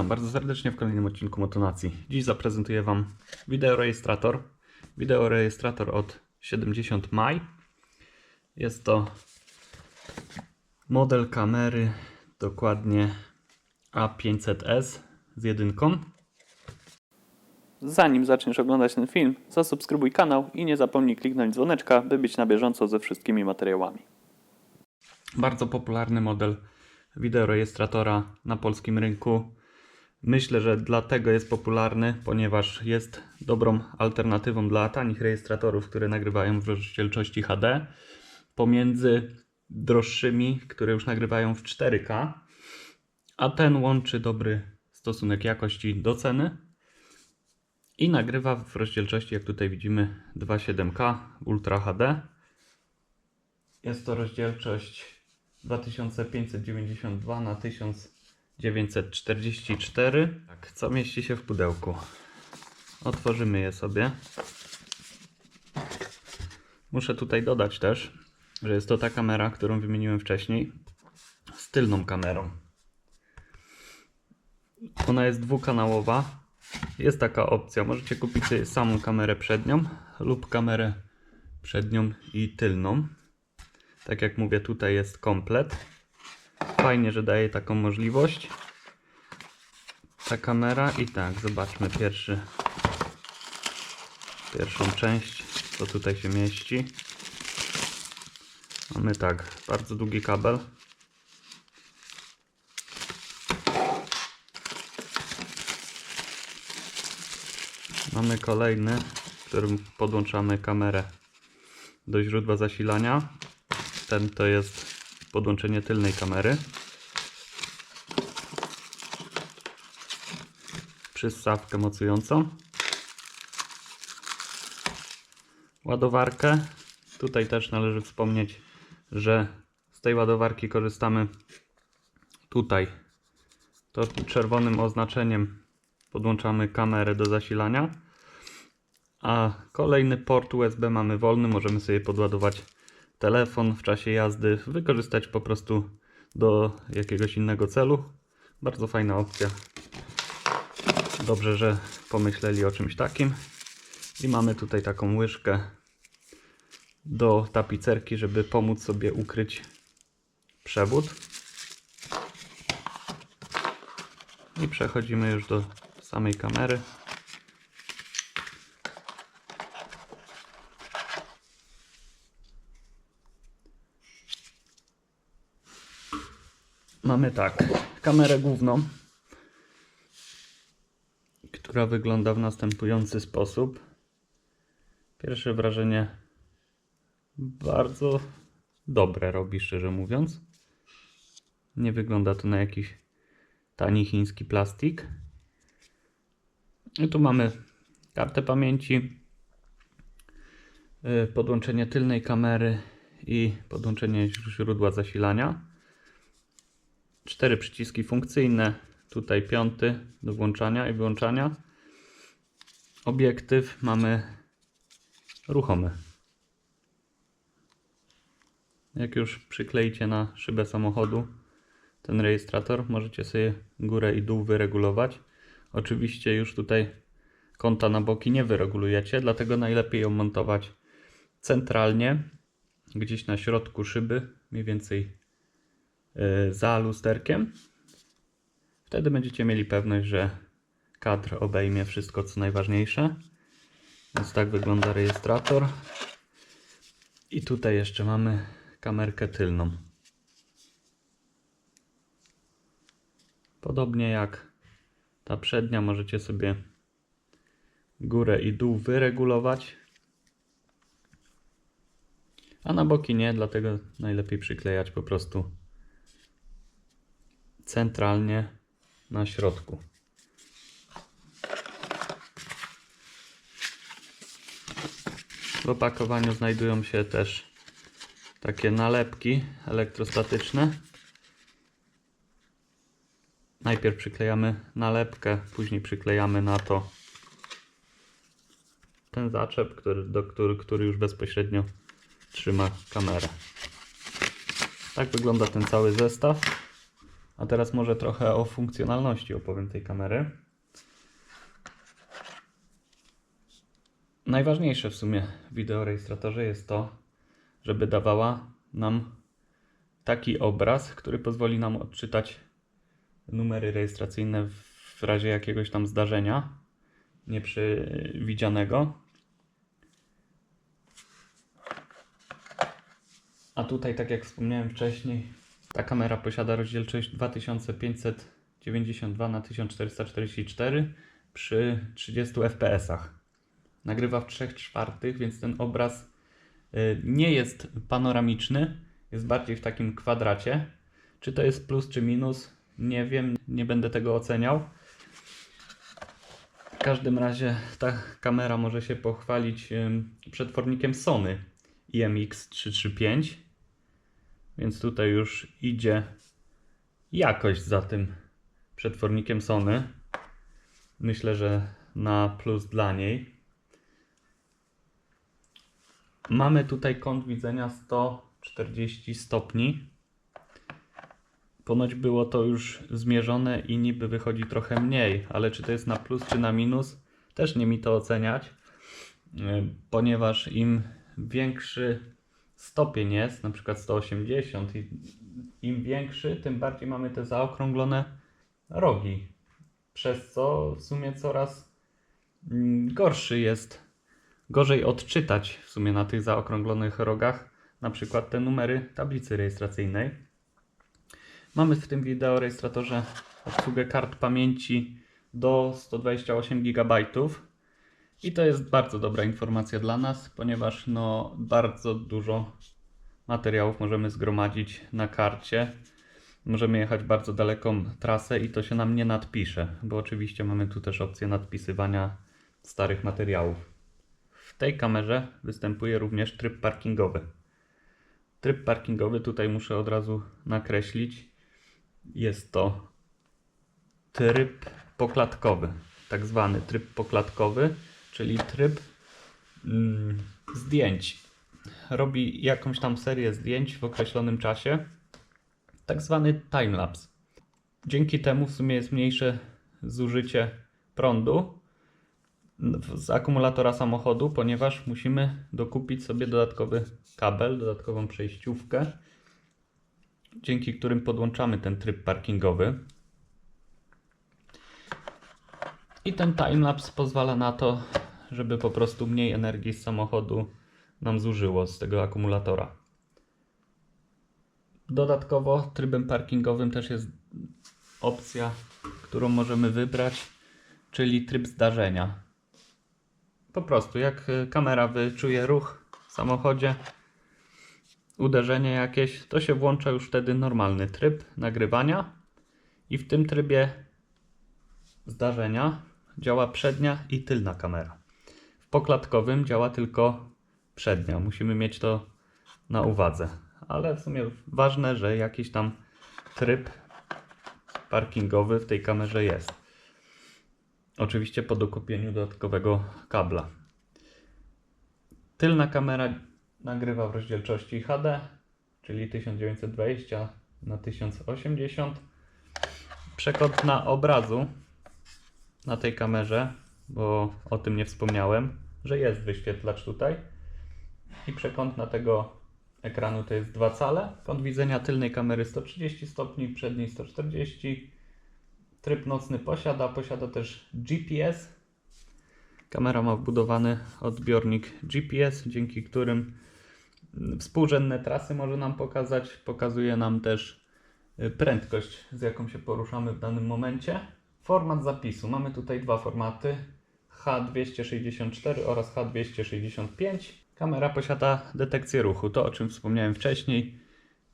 Witam bardzo serdecznie w kolejnym odcinku Motonacji. Dziś zaprezentuję Wam wideorejestrator. Wideorejestrator od 70 Maj. Jest to model kamery dokładnie A500S z jedynką. Zanim zaczniesz oglądać ten film, zasubskrybuj kanał i nie zapomnij kliknąć dzwoneczka, by być na bieżąco ze wszystkimi materiałami. Bardzo popularny model wideorejestratora na polskim rynku. Myślę, że dlatego jest popularny, ponieważ jest dobrą alternatywą dla tanich rejestratorów, które nagrywają w rozdzielczości HD, pomiędzy droższymi, które już nagrywają w 4K, a ten łączy dobry stosunek jakości do ceny i nagrywa w rozdzielczości, jak tutaj widzimy, 2.7K Ultra HD. Jest to rozdzielczość 2592 na 1944. Tak, co mieści się w pudełku? Otworzymy je sobie. Muszę tutaj dodać też, że jest to ta kamera, którą wymieniłem wcześniej, z tylną kamerą. Ona jest dwukanałowa. Jest taka opcja, możecie kupić sobie samą kamerę przednią lub kamerę przednią i tylną. Tak jak mówię, tutaj jest komplet. Fajnie, że daje taką możliwość. Ta kamera i tak, zobaczmy pierwszy, pierwszą część, co tutaj się mieści. Mamy tak, bardzo długi kabel. Mamy kolejny, w którym podłączamy kamerę do źródła zasilania. Ten to jest podłączenie tylnej kamery. Przystawkę mocującą. Ładowarkę. Tutaj też należy wspomnieć, że z tej ładowarki korzystamy tutaj. To czerwonym oznaczeniem podłączamy kamerę do zasilania. A kolejny port USB mamy wolny, możemy sobie podładować telefon w czasie jazdy, wykorzystać po prostu do jakiegoś innego celu. Bardzo fajna opcja. Dobrze, że pomyśleli o czymś takim. I mamy tutaj taką łyżkę do tapicerki, żeby pomóc sobie ukryć przewód. I przechodzimy już do samej kamery. Mamy tak, kamerę główną, która wygląda w następujący sposób. Pierwsze wrażenie bardzo dobre robi, szczerze mówiąc. Nie wygląda to na jakiś tani chiński plastik. I tu mamy kartę pamięci, y, podłączenie tylnej kamery i podłączenie źródła zasilania cztery przyciski funkcyjne. Tutaj piąty do włączania i wyłączania. Obiektyw mamy ruchomy. Jak już przykleicie na szybę samochodu ten rejestrator, możecie sobie górę i dół wyregulować. Oczywiście już tutaj kąta na boki nie wyregulujecie, dlatego najlepiej ją montować centralnie, gdzieś na środku szyby, mniej więcej za lusterkiem. Wtedy będziecie mieli pewność, że kadr obejmie wszystko co najważniejsze. Więc tak wygląda rejestrator. I tutaj jeszcze mamy kamerkę tylną. Podobnie jak ta przednia, możecie sobie górę i dół wyregulować. A na boki nie, dlatego najlepiej przyklejać po prostu centralnie na środku. W opakowaniu znajdują się też takie nalepki elektrostatyczne. Najpierw przyklejamy nalepkę, później przyklejamy na to ten zaczep, który, do, który, który już bezpośrednio trzyma kamerę. Tak wygląda ten cały zestaw. A teraz może trochę o funkcjonalności opowiem tej kamery. Najważniejsze w sumie w wideorejestratorze jest to, żeby dawała nam taki obraz, który pozwoli nam odczytać numery rejestracyjne w razie jakiegoś tam zdarzenia nieprzewidzianego. A tutaj, tak jak wspomniałem wcześniej, ta kamera posiada rozdzielczość 2592 na 1444 przy 30 fps. Nagrywa w 3 czwartych, więc ten obraz y, nie jest panoramiczny, jest bardziej w takim kwadracie. Czy to jest plus czy minus? Nie wiem, nie będę tego oceniał. W każdym razie ta kamera może się pochwalić przetwornikiem Sony IMX335. Więc tutaj już idzie jakość za tym przetwornikiem Sony. Myślę, że na plus dla niej. Mamy tutaj kąt widzenia 140 stopni. Ponoć było to już zmierzone i niby wychodzi trochę mniej, ale czy to jest na plus czy na minus, też nie mi to oceniać, yy, ponieważ im większy stopień jest, na przykład 180 i im większy, tym bardziej mamy te zaokrąglone rogi, przez co w sumie coraz mm, gorszy jest, gorzej odczytać w sumie na tych zaokrąglonych rogach, na przykład te numery tablicy rejestracyjnej. Mamy w tym wideorejestratorze obsługę kart pamięci do 128 GB. I to jest bardzo dobra informacja dla nas, ponieważ no, bardzo dużo materiałów możemy zgromadzić na karcie. Możemy jechać bardzo daleką trasę i to się nam nie nadpisze, bo oczywiście mamy tu też opcję nadpisywania starych materiałów. W tej kamerze występuje również tryb parkingowy. Tryb parkingowy tutaj muszę od razu nakreślić. Jest to tryb poklatkowy, tak zwany tryb poklatkowy, czyli tryb mm, zdjęć. Robi jakąś tam serię zdjęć w określonym czasie, tak zwany timelapse. Dzięki temu w sumie jest mniejsze zużycie prądu z akumulatora samochodu, ponieważ musimy dokupić sobie dodatkowy kabel, dodatkową przejściówkę, dzięki którym podłączamy ten tryb parkingowy. I ten timelapse pozwala na to, żeby po prostu mniej energii z samochodu nam zużyło z tego akumulatora. Dodatkowo trybem parkingowym też jest opcja, którą możemy wybrać, czyli tryb zdarzenia. Po prostu jak y, kamera wyczuje ruch w samochodzie, uderzenie jakieś, to się włącza już wtedy normalny tryb nagrywania i w tym trybie zdarzenia działa przednia i tylna kamera. W poklatkowym działa tylko przednia. Musimy mieć to na uwadze. Ale w sumie ważne, że jakiś tam tryb parkingowy w tej kamerze jest. Oczywiście po dokupieniu dodatkowego kabla. Tylna kamera nagrywa w rozdzielczości HD, czyli 1920 na 1080. Przekątna obrazu na tej kamerze, bo o tym nie wspomniałem, że jest wyświetlacz tutaj. I przekątna tego ekranu to jest 2 cale. Kąt widzenia tylnej kamery 130 stopni, przedniej 140. Tryb nocny posiada, posiada też GPS. Kamera ma wbudowany odbiornik GPS, dzięki którym współrzędne trasy może nam pokazać. Pokazuje nam też prędkość, z jaką się poruszamy w danym momencie. Format zapisu. Mamy tutaj dwa formaty. H264 oraz H265. Kamera posiada detekcję ruchu, to o czym wspomniałem wcześniej,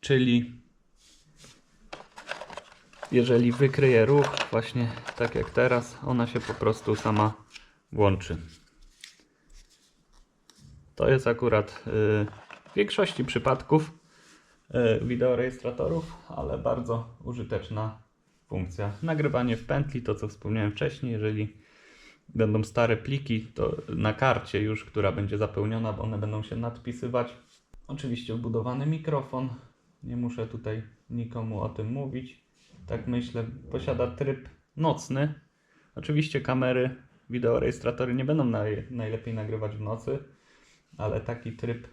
czyli jeżeli wykryje ruch, właśnie tak jak teraz, ona się po prostu sama włączy. To jest akurat y, w większości przypadków y, wideorejestratorów, ale bardzo użyteczna funkcja. Nagrywanie w pętli, to co wspomniałem wcześniej, jeżeli będą stare pliki to na karcie już, która będzie zapełniona, bo one będą się nadpisywać. Oczywiście wbudowany mikrofon, nie muszę tutaj nikomu o tym mówić. tak myślę, posiada tryb nocny. Oczywiście kamery, wideorejestratory nie będą naj, najlepiej nagrywać w nocy, ale taki tryb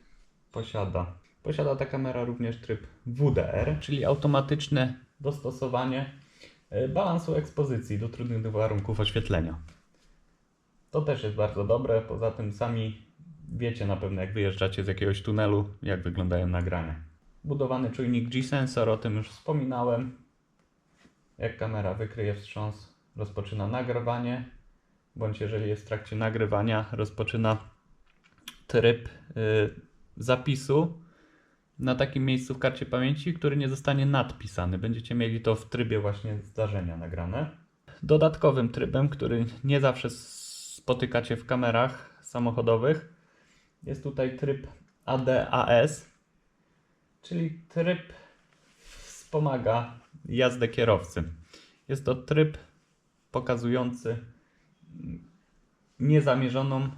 posiada. Posiada ta kamera również tryb WDR, czyli automatyczne dostosowanie balansu ekspozycji do trudnych warunków oświetlenia. To też jest bardzo dobre. Poza tym sami wiecie na pewno, jak wyjeżdżacie z jakiegoś tunelu, jak wyglądają nagrania. Budowany czujnik G-Sensor, o tym już wspominałem. Jak kamera wykryje wstrząs, rozpoczyna nagrywanie, bądź jeżeli jest w trakcie nagrywania, rozpoczyna tryb y, zapisu na takim miejscu w karcie pamięci, który nie zostanie nadpisany. Będziecie mieli to w trybie właśnie zdarzenia nagrane. Dodatkowym trybem, który nie zawsze spotykacie w kamerach samochodowych, jest tutaj tryb ADAS, czyli tryb wspomaga jazdę kierowcy. Jest to tryb pokazujący niezamierzoną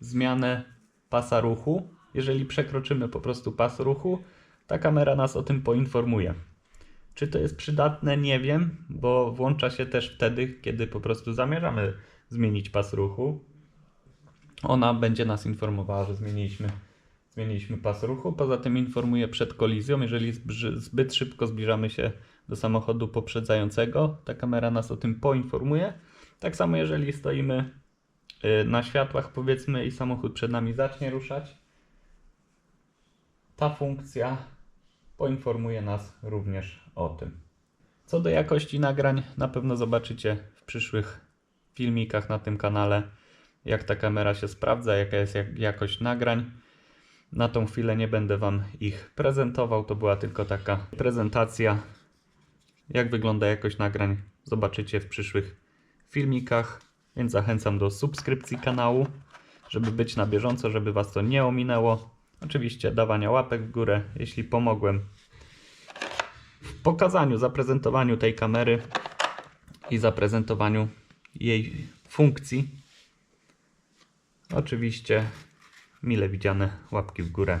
zmianę pasa ruchu. Jeżeli przekroczymy po prostu pas ruchu, ta kamera nas o tym poinformuje. Czy to jest przydatne? Nie wiem, bo włącza się też wtedy, kiedy po prostu zamierzamy zmienić pas ruchu. Ona będzie nas informowała, że zmieniliśmy, zmieniliśmy pas ruchu. Poza tym informuje przed kolizją. Jeżeli zbyt szybko zbliżamy się do samochodu poprzedzającego, ta kamera nas o tym poinformuje. Tak samo jeżeli stoimy y, na światłach powiedzmy i samochód przed nami zacznie ruszać, ta funkcja poinformuje nas również o tym. Co do jakości nagrań, na pewno zobaczycie w przyszłych filmikach na tym kanale, jak ta kamera się sprawdza, jaka jest jak- jakość nagrań. Na tą chwilę nie będę Wam ich prezentował, to była tylko taka prezentacja, jak wygląda jakość nagrań. Zobaczycie w przyszłych filmikach, więc zachęcam do subskrypcji kanału, żeby być na bieżąco, żeby Was to nie ominęło. Oczywiście dawania łapek w górę, jeśli pomogłem w pokazaniu, zaprezentowaniu tej kamery i zaprezentowaniu jej funkcji. Oczywiście mile widziane łapki w górę,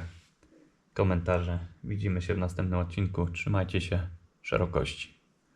komentarze. Widzimy się w następnym odcinku. Trzymajcie się szerokości.